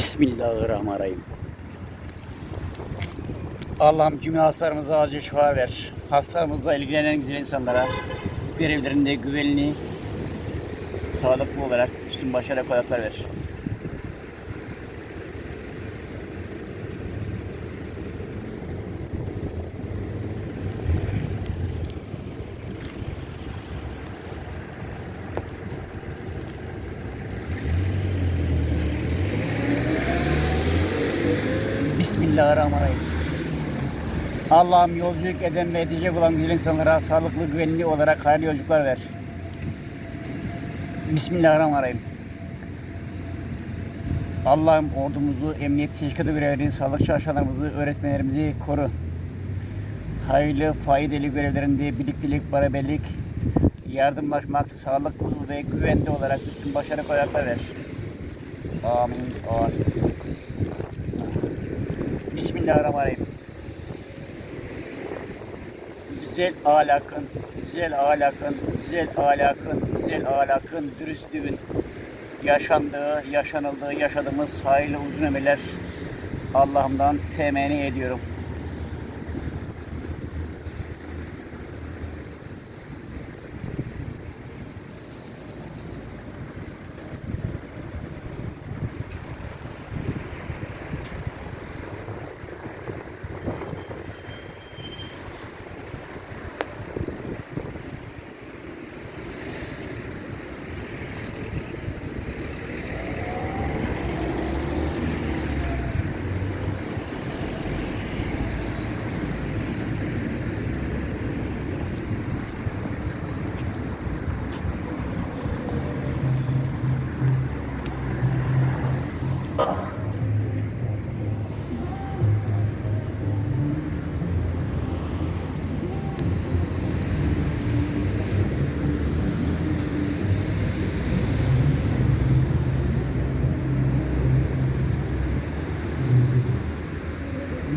Bismillahirrahmanirrahim. Allah'ım cümle hastalarımıza acil şifa ver. Hastalarımızla ilgilenen güzel insanlara görevlerinde güvenli, sağlıklı olarak üstün başarı kolaylıklar ver. Bismillahirrahmanirrahim. Allah'ım yolculuk eden ve edecek olan güzel insanlara sağlıklı, güvenli olarak hayırlı yolculuklar ver. Bismillahirrahmanirrahim. Allah'ım ordumuzu, emniyet teşkilatı görevlerini, sağlık çalışanlarımızı, öğretmenlerimizi koru. Hayırlı, faydalı görevlerinde birliktelik, beraberlik, yardımlaşmak, sağlıklı ve güvenli olarak üstün başarı kolaylıklar ver. Amin. Amin. Bismillahirrahmanirrahim. Güzel ahlakın, güzel ahlakın, güzel ahlakın, güzel ahlakın, dürüstlüğün yaşandığı, yaşanıldığı, yaşadığımız hayırlı uzun ömürler Allah'ımdan temenni ediyorum.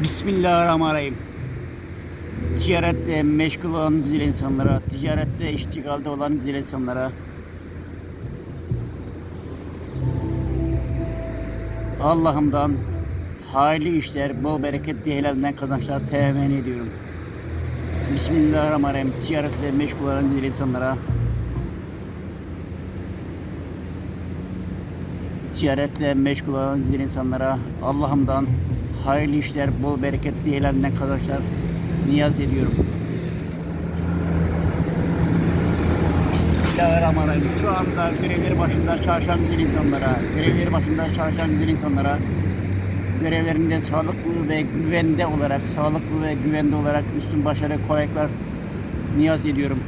Bismillahirrahmanirrahim. Ticarette meşgul olan güzel insanlara, ticarette iştigalde olan güzel insanlara, Allah'ımdan hayırlı işler, bol bereketli helalden kazançlar temenni ediyorum. Bismillahirrahmanirrahim. Ticaretle meşgul olan güzel insanlara, ticaretle meşgul olan güzel insanlara Allah'ımdan hayırlı işler, bol bereketli helalden kazançlar niyaz ediyorum. Bismillahirrahmanirrahim. Şu anda görevleri başında çalışan güzel insanlara, görevleri başında çalışan güzel insanlara görevlerinde sağlıklı ve güvende olarak, sağlıklı ve güvende olarak üstün başarı, kolaylıklar niyaz ediyorum.